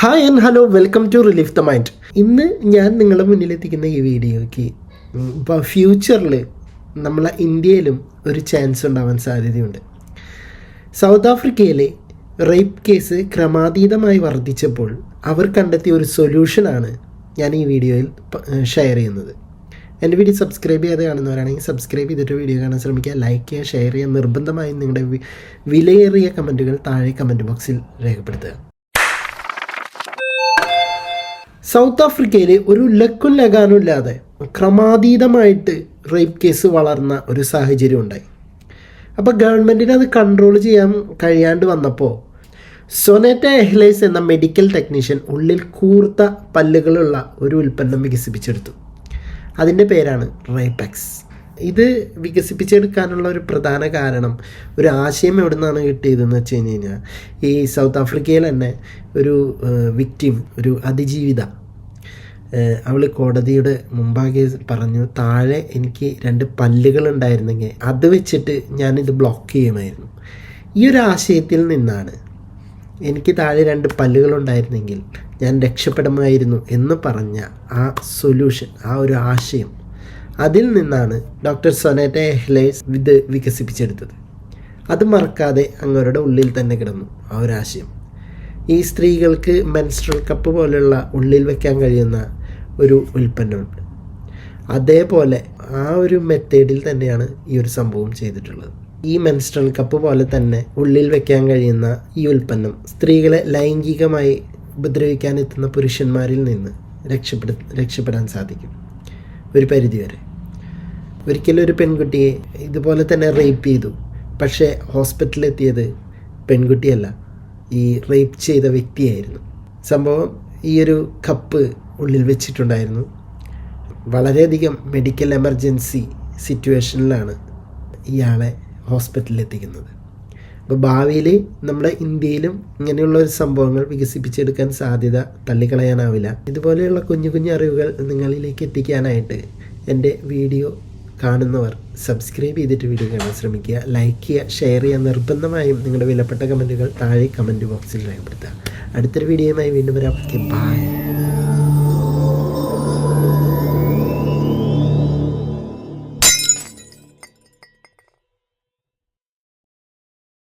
Hi and hello welcome to relief the mind ഇന്ന് ഞാൻ നിങ്ങളുടെ മുന്നിലെത്തിക്കുന്ന ഈ വീഡിയോയ്ക്ക് ഇപ്പോൾ ഫ്യൂച്ചറിൽ നമ്മളെ ഇന്ത്യയിലും ഒരു ചാൻസ് ഉണ്ടാവാൻ സാധ്യതയുണ്ട്. സൗത്ത് ആഫ്രിക്കയിലെ റേപ്പ് കേസ് ക്രമാതീതമായി വർദ്ധിച്ചപ്പോൾ അവർ കണ്ടെത്തിയ ഒരു സൊല്യൂഷനാണ് ഞാൻ ഈ വീഡിയോയിൽ ഷെയർ ചെയ്യുന്നത്. എന്റെ വീഡിയോ സബ്സ്ക്രൈബ് ചെയ്യാതെ കാണുന്നവരാണെങ്കിൽ സബ്സ്ക്രൈബ് ചെയ്തിട്ട് വീഡിയോ കാണാൻ ശ്രമിക്കുക ലൈക്ക് ചെയ്യുക ഷെയർ ചെയ്യുക നിർബന്ധമായും നിങ്ങളുടെ വിലയേറിയ കമന്റുകൾ താഴെ കമന്റ് ബോക്സിൽ രേഖപ്പെടുത്തുക. സൗത്ത് ആഫ്രിക്കയിൽ ഒരു ലക്കും ലഗാനും ഇല്ലാതെ ക്രമാതീതമായിട്ട് റേപ്പ് കേസ് വളർന്ന ഒരു സാഹചര്യം ഉണ്ടായി. അപ്പോൾ ഗവൺമെന്റിന് അത് കൺട്രോൾ ചെയ്യാൻ കഴിയാണ്ട് വന്നപ്പോൾ സൊനേറ്റ എഹ്ലേസ് എന്ന മെഡിക്കൽ ടെക്നീഷ്യൻ ഉള്ളിൽ കൂർത്ത പല്ലുകളുള്ള ഒരു ഉൽപ്പന്നം വികസിപ്പിച്ചെടുത്തു. അതിന്റെ പേരാണ് റേപെക്സ്. ഇത് വികസിപ്പിച്ചെടുക്കാനുള്ള ഒരു പ്രധാന കാരണം ഒരു ആശയം എവിടെ നിന്നാണ് കിട്ടിയതെന്ന് വെച്ച് കഴിഞ്ഞ് കഴിഞ്ഞാൽ ഈ സൗത്ത് ആഫ്രിക്കയിൽ തന്നെ ഒരു വിക്റ്റിം ഒരു അതിജീവിത. അവൾ കോടതിയുടെ മുമ്പാകെ പറഞ്ഞു താഴെ എനിക്ക് രണ്ട് പല്ലുകൾ ഉണ്ടായിരുന്നെങ്കിൽ അത് വെച്ചിട്ട് ഞാനിത് ബ്ലോക്ക് ചെയ്യുമായിരുന്നു. ഈ ഒരു ആശയത്തിൽ നിന്നാണ് എനിക്ക് താഴെ രണ്ട് പല്ലുകൾ ഉണ്ടായിരുന്നെങ്കിൽ ഞാൻ രക്ഷപ്പെടുമായിരുന്നു എന്ന് പറഞ്ഞ ആ സൊല്യൂഷൻ ആ ഒരു ആശയം അതിൽ നിന്നാണ് ഡോക്ടർ സൊനേറ്റ എഹ്ലേസ് ഇത് വികസിപ്പിച്ചെടുത്തത്. അത് മറക്കാതെ അങ്ങവരുടെ ഉള്ളിൽ തന്നെ കിടന്നു. ആ ഒരു ആശയം. ഈ സ്ത്രീകൾക്ക് മെൻസ്ട്രൽ കപ്പ് പോലെയുള്ള ഉള്ളിൽ വെക്കാൻ കഴിയുന്ന ഒരു ഉൽപ്പന്നമുണ്ട്. അതേപോലെ ആ ഒരു മെത്തേഡിൽ തന്നെയാണ് ഈ ഒരു സംഭവം ചെയ്തിട്ടുള്ളത്. ഈ മെൻസ്ട്രൽ കപ്പ് പോലെ തന്നെ ഉള്ളിൽ വെക്കാൻ കഴിയുന്ന ഈ ഉൽപ്പന്നം സ്ത്രീകളെ ലൈംഗികമായി ഉപദ്രവിക്കാൻ എത്തുന്ന പുരുഷന്മാരിൽ നിന്ന് രക്ഷപ്പെടു രക്ഷപ്പെടാൻ സാധിക്കും. ഒരു പരിധിവരെ ഒരിക്കലും ഒരു പെൺകുട്ടിയെ ഇതുപോലെ തന്നെ റേപ്പ് ചെയ്തു. പക്ഷേ ഹോസ്പിറ്റലിലെത്തിയത് പെൺകുട്ടിയല്ല ഈ റേപ്പ് ചെയ്ത വ്യക്തിയായിരുന്നു. സംഭവം ഈ ഒരു കപ്പ് ഉള്ളിൽ വെച്ചിട്ടുണ്ടായിരുന്നു. വളരെയധികം മെഡിക്കൽ എമർജൻസി സിറ്റുവേഷനിലാണ് ഇയാളെ ഹോസ്പിറ്റലിൽ എത്തിക്കുന്നത്. അപ്പോൾ ഭാവിയിൽ നമ്മുടെ ഇന്ത്യയിലും ഇങ്ങനെയുള്ള ഒരു സംഭവങ്ങൾ വികസിപ്പിച്ചെടുക്കാൻ സാധ്യത തള്ളിക്കളയാനാവില്ല. ഇതുപോലെയുള്ള കുഞ്ഞു കുഞ്ഞു അറിവുകൾ നിങ്ങളിലേക്ക് എത്തിക്കാനായിട്ട് എന്റെ വീഡിയോ കാണുന്നവർ സബ്സ്ക്രൈബ് ചെയ്തിട്ട് വീഡിയോ കാണാൻ ശ്രമിക്കുക. ലൈക്ക് ചെയ്യുക ഷെയർ ചെയ്യുക. നിർബന്ധമായും നിങ്ങളുടെ വിലപ്പെട്ട കമന്റുകൾ താഴെ കമന്റ് ബോക്സിൽ രേഖപ്പെടുത്തുക. അടുത്തൊരു വീഡിയോയുമായി വീണ്ടും വരാം. ബൈ.